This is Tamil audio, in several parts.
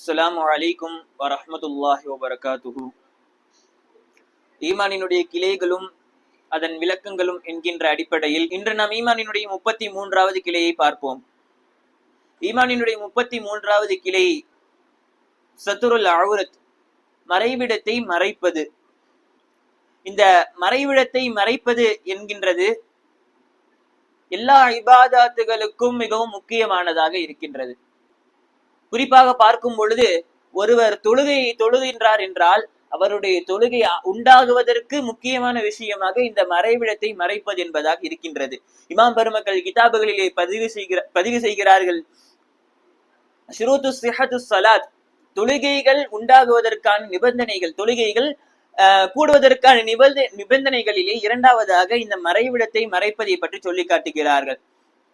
அஸ்ஸலாமு வலைக்கும் வரமத்துல்லாஹி வபரகாத்துஹு ஈமானினுடைய கிளைகளும் அதன் விளக்கங்களும் என்கின்ற அடிப்படையில் இன்று நாம் ஈமானினுடைய முப்பத்தி மூன்றாவது கிளையை பார்ப்போம். ஈமானினுடைய முப்பத்தி மூன்றாவது கிளை சத்துருல் அவுரத் மறைவிடத்தை மறைப்பது. இந்த மறைவிடத்தை மறைப்பது என்கின்றது எல்லா இபாதாத்துகளுக்கும் மிகவும் முக்கியமானதாக இருக்கின்றது. குறிப்பாக பார்க்கும் பொழுது ஒருவர் தொழுகை தொழுகின்றார் என்றால் அவருடைய தொழுகை உண்டாகுவதற்கு முக்கியமான விஷயமாக இந்த மறைவிடத்தை மறைப்பது என்பதாக இருக்கின்றது. இமாம் பெருமக்கள் கிதாபுகளிலே பதிவு செய்கிற பதிவு செய்கிறார்கள். ஷுரூத்து சிஹத்து சலாத் தொழுகைகள் உண்டாகுவதற்கான நிபந்தனைகள் தொழுகைகள் ஆஹ், கூடுவதற்கான நிபந்த நிபந்தனைகளிலே இரண்டாவதாக இந்த மறைவிடத்தை மறைப்பதை பற்றி சொல்லி காட்டுகிறார்கள்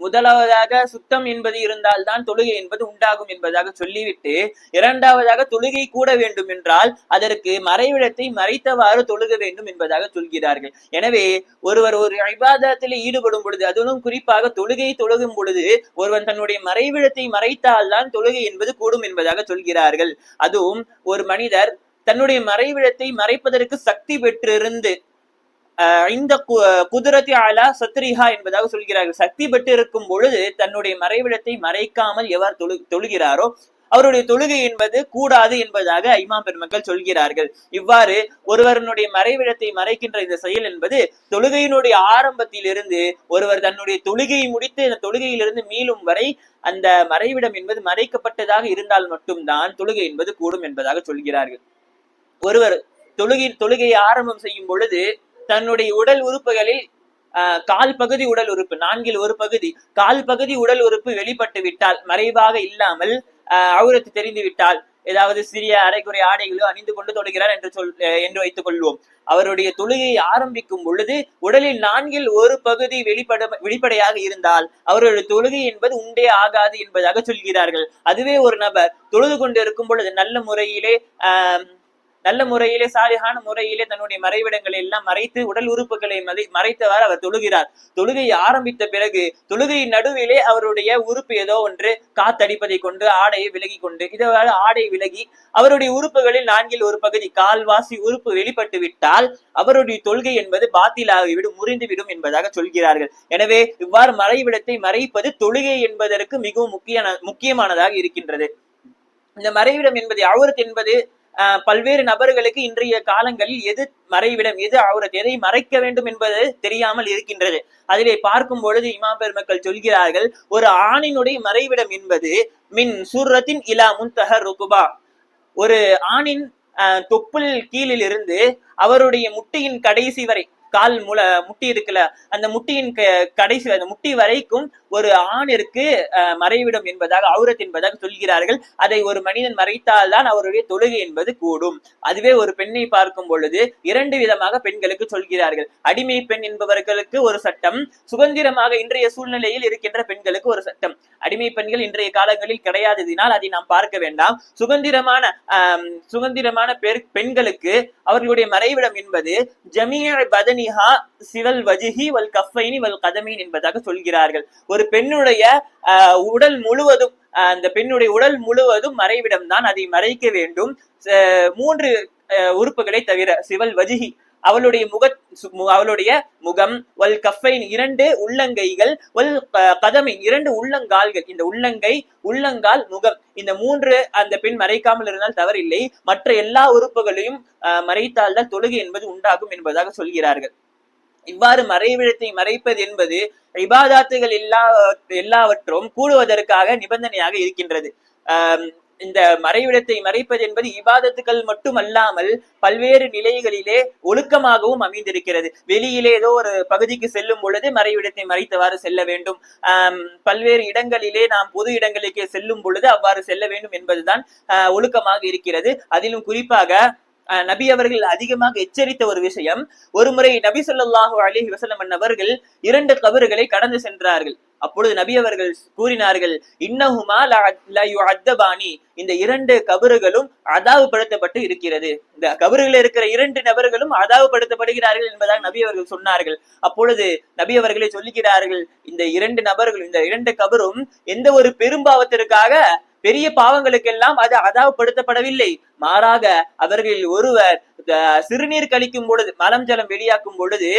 முதலாவதாக சுத்தம் என்பது இருந்தால்தான் தொழுகை என்பது உண்டாகும் என்பதாக சொல்லிவிட்டு இரண்டாவதாக தொழுகை கூட வேண்டும் என்றால் அதற்கு மறைவிடத்தை மறைத்தவாறு தொழுக வேண்டும் என்பதாக சொல்கிறார்கள். எனவே ஒருவர் ஒரு விவாதத்தில் ஈடுபடும் பொழுது அதுவும் குறிப்பாக தொழுகை தொழுகும் பொழுது ஒருவன் தன்னுடைய மறைவிடத்தை மறைத்தால்தான் தொழுகை என்பது கூடும் என்பதாக சொல்கிறார்கள். அதுவும் ஒரு மனிதர் தன்னுடைய மறைவிடத்தை மறைப்பதற்கு சக்தி பெற்றிருந்து இந்த கு- குதிரத்தி ஆலா சத்ரிஹா என்பதாக சொல்கிறார்கள். சக்தி பெற்று இருக்கும் பொழுது தன்னுடைய மறைவிடத்தை மறைக்காமல் எவர் தொழு தொழுகிறாரோ அவருடைய தொழுகை என்பது கூடாது என்பதாக ஐமா பெருமக்கள் சொல்கிறார்கள். இவ்வாறு ஒருவரனுடைய மறைவிடத்தை மறைக்கின்ற இந்த செயல் என்பது தொழுகையினுடைய ஆரம்பத்திலிருந்து ஒருவர் தன்னுடைய தொழுகையை முடித்து இந்த தொழுகையிலிருந்து மீளும் வரை அந்த மறைவிடம் என்பது மறைக்கப்பட்டதாக இருந்தால் மட்டும்தான் தொழுகை என்பது கூடும் என்பதாக சொல்கிறார்கள். ஒருவர் தொழுகை தொழுகையை ஆரம்பம் செய்யும் பொழுது தன்னுடைய உடல் உறுப்புகளில் ஆஹ், கால் பகுதி உடல் உறுப்பு நான்கில் ஒரு பகுதி. கால் பகுதி உடல் உறுப்பு வெளிப்பட்டு விட்டால் மறைவாக இல்லாமல் ஆஹ், அவுரத்து தெரிந்து விட்டால் ஏதாவது சிறிய அரைக்குறை ஆடைகளோ அணிந்து கொண்டு தொழுகிறார் என்று சொல் அஹ், என்று வைத்துக் கொள்வோம். அவருடைய தொழுகையை ஆரம்பிக்கும் பொழுது உடலில் நான்கில் ஒரு பகுதி வெளிப்பட வெளிப்படையாக இருந்தால் அவருடைய தொழுகை என்பது உண்டே ஆகாது என்பதாக சொல்கிறார்கள். அதுவே ஒரு நபர் தொழுது கொண்டு இருக்கும் பொழுது நல்ல முறையிலே ஆஹ் நல்ல முறையிலே சாலிகான முறையிலே தன்னுடைய மறைவிடங்களை எல்லாம் மறைத்து உடல் உறுப்புகளை மறை மறைத்தவாறு அவர் தொழுகிறார். தொழுகையை ஆரம்பித்த பிறகு தொழுகையின் நடுவிலே அவருடைய உறுப்பு ஏதோ ஒன்று காத்தடிப்பதை கொண்டு ஆடையை விலகி கொண்டு இதை ஆடை விலகி அவருடைய உறுப்புகளில் நான்கில் ஒரு பகுதி கால்வாசி உறுப்பு வெளிப்பட்டு விட்டால் அவருடைய தொழுகை என்பது பாத்திலாகிவிடும் முறிந்துவிடும் என்பதாக சொல்கிறார்கள். எனவே இவ்வாறு மறைவிடத்தை மறைப்பது தொழுகை என்பதற்கு மிகவும் முக்கிய முக்கியமானதாக இருக்கின்றது. இந்த மறைவிடம் என்பது அவுரத் என்பது பல்வேறு நபர்களுக்கு இன்றைய காலங்களில் எது மறைவிடம் எது அவரது எதை மறைக்க வேண்டும் என்பது தெரியாமல் இருக்கின்றது. அதிலே பார்க்கும் பொழுது இமாம் பெருமக்கள் சொல்கிறார்கள் ஒரு ஆணினுடைய மறைவிடம் என்பது மின் சூரத்தின் இலா முன்தஹர் ருகுபா. ஒரு ஆணின் ஆஹ், தொப்புள் கீழில் இருந்து அவருடைய முட்டையின் கடைசி வரை கால் முல முட்டி இருக்குல்ல அந்த முட்டியின் க- கடைசி அந்த முட்டி வரைக்கும் ஒரு ஆணிற்கு மறைவிடும் மறைவிடம் என்பதாக அவுரத் என்பதாக சொல்கிறார்கள். அதை ஒரு மனிதன் மறைத்தால் தான் அவருடைய தொழுகை என்பது கூடும். அதுவே ஒரு பெண்ணை பார்க்கும் பொழுது இரண்டு விதமாக பெண்களுக்கு சொல்கிறார்கள். அடிமை பெண் என்பவர்களுக்கு ஒரு சட்டம் சுதந்திரமாக இன்றைய சூழ்நிலையில் இருக்கின்ற பெண்களுக்கு ஒரு சட்டம். அடிமை பெண்கள் இன்றைய காலங்களில் கிடையாததினால் அதை நாம் பார்க்க வேண்டாம். சுதந்திரமான சுதந்திரமான பெண்களுக்கு அவர்களுடைய மறைவிடம் என்பது ஜமீய பதனிஹா சிவல் வஜிஹி வல் கஃபைனி வல் கதமீன் என்பதாக சொல்கிறார்கள். ஒரு பெண்ணுடைய உடல் முழுவதும் அந்த பெண்ணுடைய உடல் முழுவதும் மறைவிடம் தான் அதை மறைக்க வேண்டும். மூன்று உறுப்புகளை தவிர சிவல் வஜிஹி அவளுடைய முக சு- மு- அவளுடைய முகம் வல் கஃபைன் இரண்டு உள்ளங்கைகள் வல் க- கதமின் இரண்டு உள்ளங்கால்கள். இந்த உள்ளங்கை உள்ளங்கால் முகம். இந்த மூன்று அந்த பெண் மறைக்காமல் இருந்தால் தவறில்லை. மற்ற எல்லா உறுப்புகளையும் ஆஹ், மறைத்தால்தான் தொழுகை என்பது உண்டாகும் என்பதாக சொல்கிறார்கள். இவ்வாறு மறைவிடத்தை மறைப்பது என்பது இபாதாத்துகள் எல்லா எல்லாவற்றும் கூடுவதற்காக நிபந்தனையாக இருக்கின்றது. இந்த மறைவிடத்தை மறைப்பது என்பது இபாதத்துக்கள் மட்டுமல்லாமல் பல்வேறு நிலைகளிலே ஒழுக்கமாகவும் அமைந்திருக்கிறது. வெளியிலே ஏதோ ஒரு பகுதிக்கு செல்லும் பொழுது மறைவிடத்தை மறைத்தவாறு செல்ல வேண்டும். பல்வேறு இடங்களிலே நாம் பொது இடங்களுக்கே செல்லும் பொழுது அவ்வாறு செல்ல வேண்டும் என்பதுதான் ஆஹ், ஒழுக்கமாக இருக்கிறது. அதிலும் குறிப்பாக நபி அவர்கள் அதிகமாக எச்சரித்த ஒரு விஷயம் ஒருமுறை நபி சொல்லாஹு அலி வசலம் அவர்கள் இரண்டு கபறுகளை கடந்து சென்றார்கள். அப்பொழுது நபி அவர்கள் கூறினார்கள் இன்னஹுமா அத்தபானி இந்த இரண்டு கபறுகளும் அதாவுப்படுத்தப்பட்டு இருக்கிறது. இந்த கபறுகளில் இருக்கிற இரண்டு நபர்களும் அதாவுப்படுத்தப்படுகிறார்கள் என்பதாக நபி அவர்கள் சொன்னார்கள். அப்பொழுது நபி அவர்களே சொல்லுகிறார்கள் இந்த இரண்டு நபர்கள் இந்த இரண்டு கபரும் எந்த ஒரு பெரும்பாவத்திற்காக பெரிய பாவங்களுக்கெல்லாம் அது அதாவப்படுத்தப்படவில்லை. மாறாக அவர்களில் ஒருவர் சிறுநீர் கழிக்கும் பொழுது மலம் ஜலம் வெளியாக்கும் பொழுது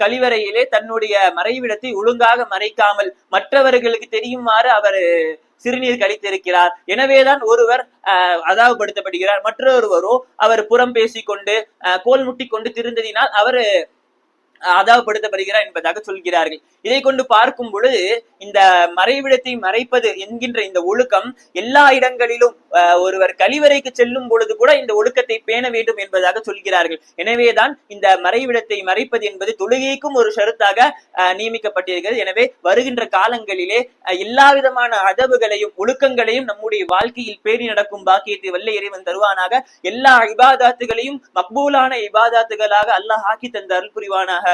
கழிவறையிலே தன்னுடைய மறைவிடத்தை ஒழுங்காக மறைக்காமல் மற்றவர்களுக்கு தெரியுமாறு அவர் சிறுநீர் கழித்திருக்கிறார். எனவேதான் ஒருவர் அஹ், அதாவப்படுத்தப்படுகிறார். மற்றொருவரோ அவர் புறம் பேசிக்கொண்டு அஹ், கோல் முட்டி கொண்டு திருந்ததினால் அவர் அதாவப்படுத்தப்படுகிறார் என்பதாக சொல்கிறார்கள். இதை கொண்டு பார்க்கும் பொழுது இந்த மறைவிடத்தை மறைப்பது என்கின்ற இந்த ஒழுக்கம் எல்லா இடங்களிலும் ஒருவர் கழிவறைக்கு செல்லும் பொழுது கூட இந்த ஒழுக்கத்தை பேண வேண்டும் என்பதாக சொல்கிறார்கள். எனவேதான் இந்த மறைவிடத்தை மறைப்பது என்பது தொழுகைக்கும் ஒரு ஷருத்தாக அஹ், நியமிக்கப்பட்டிருக்கிறது. எனவே வருகின்ற காலங்களிலே எல்லா விதமான அதவுகளையும் ஒழுக்கங்களையும் நம்முடைய வாழ்க்கையில் பேணி நடக்கும் பாக்கியத்தை வல்ல இறைவன் தருவானாக. எல்லா இபாதாத்துகளையும் மக்பூலான இபாதாத்துகளாக அல்லாஹ் ஆக்கி தந்த அருள் புரிவானாக